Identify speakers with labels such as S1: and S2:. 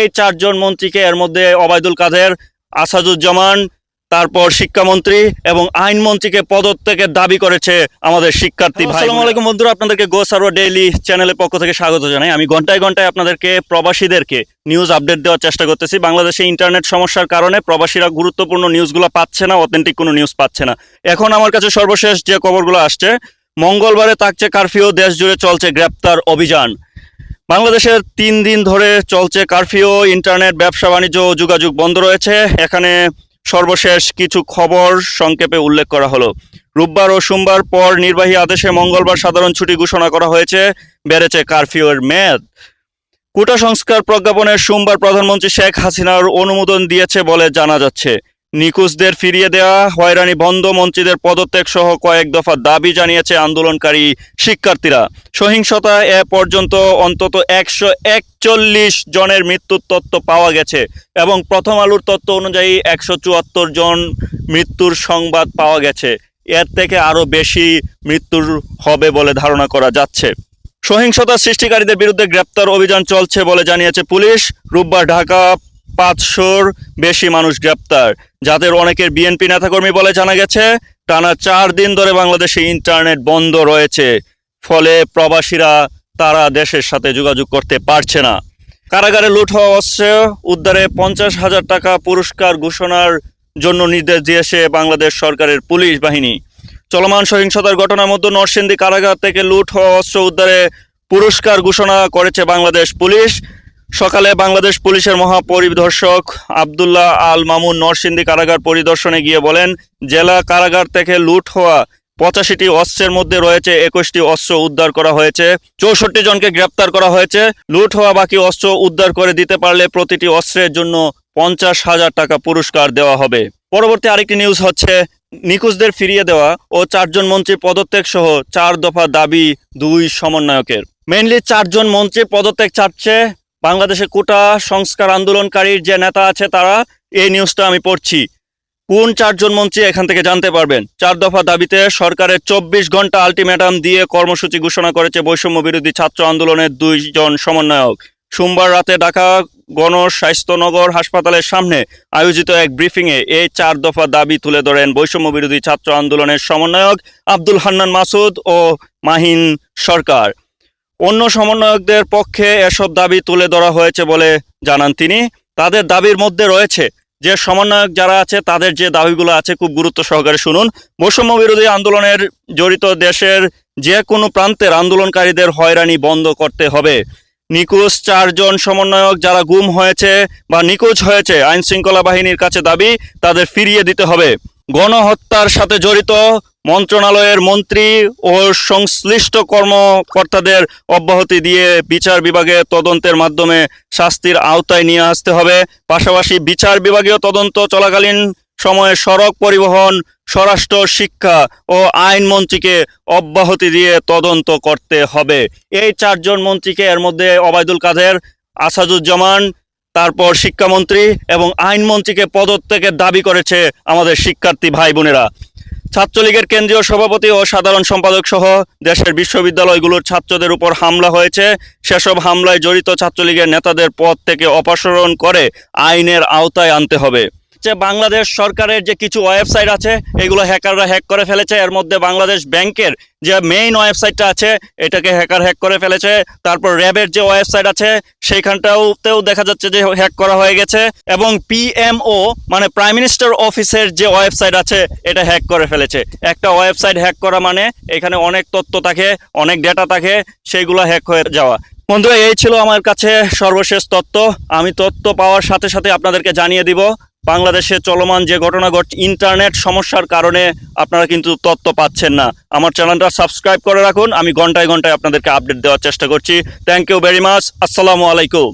S1: এই চারজন মন্ত্রীকে এর মধ্যে ওবায়দুল কাদের, আসাদুজ্জামান, তারপর শিক্ষামন্ত্রী এবং আইনমন্ত্রীকে পদত্যাগের দাবি করেছে আমাদের শিক্ষার্থী আসসালামু আলাইকুম বন্ধুরা, আপনাদেরকে গো সার্ভার ডেইলি চ্যানেলের পক্ষ থেকে স্বাগত জানাই। আমি ঘন্টায় ঘন্টায় আপনাদেরকে প্রবাসীদেরকে নিউজ আপডেট দেওয়ার চেষ্টা করতেছি। বাংলাদেশে ইন্টারনেট সমস্যার কারণে প্রবাসীরা গুরুত্বপূর্ণ নিউজগুলো পাচ্ছে না অথেন্টিক কোনো নিউজ পাচ্ছে না। এখন আমার কাছে সর্বশেষ যে খবরগুলো আসছে, মঙ্গলবারে থাকছে কারফিউ দেশ জুড়ে চলছে গ্রেপ্তার অভিযান। বাংলাদেশের তিন দিন ধরে চলছে কারফিউ, ইন্টারনেট, ব্যবসা বাণিজ্য যোগাযোগ বন্ধ রয়েছে। এখানে সর্বশেষ কিছু খবর সংক্ষেপে উল্লেখ করা হলো। রোববার ও সোমবার পর নির্বাহী আদেশে মঙ্গলবার সাধারণ ছুটি ঘোষণা করা হয়েছে, বেড়েছে কারফিউয়ের মেয়াদ। কোটা সংস্কার প্রজ্ঞাপনের সোমবার প্রধানমন্ত্রী শেখ হাসিনার অনুমোদন দিয়েছে বলে জানা যাচ্ছে। নিখোঁজদের ফিরিয়ে দেওয়া, হয়রানি বন্ধ, মন্ত্রীদের পদত্যাগ সহ কয়েক দফা দাবি জানিয়েছে আন্দোলনকারী শিক্ষার্থীরা। সহিংসতা এ পর্যন্ত অন্তত একশো একচল্লিশ জনের মৃত্যুর তথ্য পাওয়া গেছে এবং প্রথম আলুর তথ্য অনুযায়ী একশো চুয়াত্তর জন মৃত্যুর সংবাদ পাওয়া গেছে। এর থেকে আরও বেশি মৃত্যুর হবে বলে ধারণা করা যাচ্ছে। সহিংসতা সৃষ্টিকারীদের বিরুদ্ধে গ্রেপ্তার অভিযান চলছে বলে জানিয়েছে পুলিশ। রোববার ঢাকা পাঁচশোর বেশি মানুষ গ্রেপ্তার। যাদের অনেকের বিএনপি নেতাকর্মী বলে জানা গেছে, টানা চার দিন ধরে বাংলাদেশে ইন্টারনেট বন্ধ রয়েছে। ফলে প্রবাসীরা তারা দেশের সাথে যোগাযোগ করতে পারছে না। কারাগারে লুট হওয়া অস্ত্র উদ্ধারে পঞ্চাশ হাজার টাকা পুরস্কার ঘোষণার জন্য নির্দেশ দিয়েছে বাংলাদেশ সরকারের পুলিশ বাহিনী। চলমান সহিংসতার ঘটনার মধ্যে নরসিংদী কারাগার থেকে লুট হওয়া অস্ত্র উদ্ধারে পুরস্কার ঘোষণা করেছে বাংলাদেশ পুলিশ। সকালে বাংলাদেশ পুলিশের মহাপরিদর্শক আবদুল্লাহ আল মামুন নরসিংদী কারাগার পরিদর্শনে গিয়ে বলেন, জেলা কারাগার থেকে লুট হওয়া পঁচাশিটি অস্ত্রের মধ্যে রয়েছে একুশটি অস্ত্র উদ্ধার করা হয়েছে, চৌষট্টি জনকে গ্রেপ্তার করা হয়েছে। লুট হওয়া বাকি অস্ত্র উদ্ধার করে দিতে পারলে প্রতিটি অস্ত্রের জন্য পঞ্চাশ হাজার টাকা পুরস্কার দেওয়া হবে। পরবর্তী আরেকটি নিউজ হচ্ছে, নিখোঁজদের ফিরিয়ে দেওয়া ও চারজন মন্ত্রীর পদত্যাগ সহ চার দফা দাবি দুই সমন্বয়কের। মেইনলি চারজন মন্ত্রী পদত্যাগ চাচ্ছে বাংলাদেশে কোটা সংস্কার আন্দোলনকারীর যে নেতা আছে তারা, এই নিউজটা আমি পড়ছি। কোন চারজন মন্ত্রী এখান থেকে জানতে পারবেন? চার দফা দাবিতে সরকারের চব্বিশ ঘণ্টা আলটিমেটাম দিয়ে কর্মসূচি ঘোষণা করেছে বৈষম্য বিরোধী ছাত্র আন্দোলনের দুইজন সমন্বয়ক। সোমবার রাতে ঢাকা গণস্বাস্থ্যনগর হাসপাতালের সামনে আয়োজিত এক ব্রিফিংয়ে এই চার দফা দাবি তুলে ধরেন বৈষম্য বিরোধী ছাত্র আন্দোলনের সমন্বয়ক আব্দুল হান্নান মাসুদ ও মাহিন সরকার। অন্য সমন্বয়কদের পক্ষে এসব দাবি তুলে ধরা হয়েছে বলে জানান তিনি। তাদের দাবির মধ্যে রয়েছে যে, সমন্বয়ক যারা আছে, তাদের যে দাবিগুলো আছে খুব গুরুত্ব সহকারে শুনুন। বৈষম্য বিরোধী আন্দোলনের জড়িত দেশের যে কোনো প্রান্তের আন্দোলনকারীদের হয়রানি বন্ধ করতে হবে। নিখোঁজ চারজন সমন্বয়ক যারা গুম হয়েছে বা নিখোঁজ হয়েছে আইন শৃঙ্খলা বাহিনীর কাছে দাবি, তাদের ফিরিয়ে দিতে হবে। গণহত্যার সাথে জড়িত মন্ত্রণালয়ের মন্ত্রী ও সংশ্লিষ্ট কর্মকর্তাদের অব্যাহতি দিয়ে বিচার বিভাগে তদন্তের মাধ্যমে শাস্তির আওতায় নিয়ে আসতে হবে। পাশাপাশি বিচার বিভাগীয় তদন্ত চলাকালীন সময়ে সড়ক পরিবহন, স্বরাষ্ট্র, শিক্ষা ও আইন মন্ত্রীকে অব্যাহতি দিয়ে তদন্ত করতে হবে। এই চারজন মন্ত্রীকে এর মধ্যে ওবায়দুল কাদের, আসাদুজ্জামান, তারপর শিক্ষামন্ত্রী এবং আইনমন্ত্রীকে পদত্যাগের দাবি করেছে আমাদের শিক্ষার্থী ভাই বোনেরা। ছাত্রলীগের কেন্দ্রীয় সভাপতি ও সাধারণ সম্পাদক সহ দেশের বিশ্ববিদ্যালয়গুলোর ছাত্রদের উপর হামলা হয়েছে। সেসব হামলায় জড়িত ছাত্রলীগের নেতাদের পদ থেকে অপসারণ করে আইনের আওতায় আনতে হবে। যে বাংলাদেশ সরকারের যে কিছু ওয়েবসাইট আছে, এগুলো হ্যাকাররা হ্যাক করে ফেলেছে। এর মধ্যে বাংলাদেশ ব্যাংকের যে মেইন ওয়েবসাইটটা আছে, এটাকে হ্যাকার হ্যাক করে ফেলেছে। তারপর র্যাবের যে ওয়েবসাইট আছে সেইখানটাওতেও দেখা যাচ্ছে যে হ্যাক করা হয়ে গেছে। এবং পিএমও মানে প্রাইম মিনিস্টার অফিসের যে ওয়েবসাইট আছে, এটা হ্যাক করে ফেলেছে। একটা ওয়েবসাইট হ্যাক করা মানে এখানে অনেক তথ্য থাকে, অনেক ডেটা থাকে, সেইগুলো হ্যাক হয়ে যাওয়া। বন্ধুরা, এই ছিল আমার কাছে সর্বশেষ তথ্য। আমি তথ্য পাওয়ার সাথে সাথে আপনাদেরকে জানিয়ে দিব। বাংলাদেশে চলমান যে ঘটনা ঘট, ইন্টারনেট সমস্যার কারণে আপনারা কিন্তু তথ্য পাচ্ছেন না। আমার চ্যানেলটা সাবস্ক্রাইব করে রাখুন। আমি ঘন্টায় ঘন্টায় আপনাদেরকে আপডেট দেওয়ার চেষ্টা করছি। থ্যাংক ইউ ভেরি মাচ আসসালামু আলাইকুম।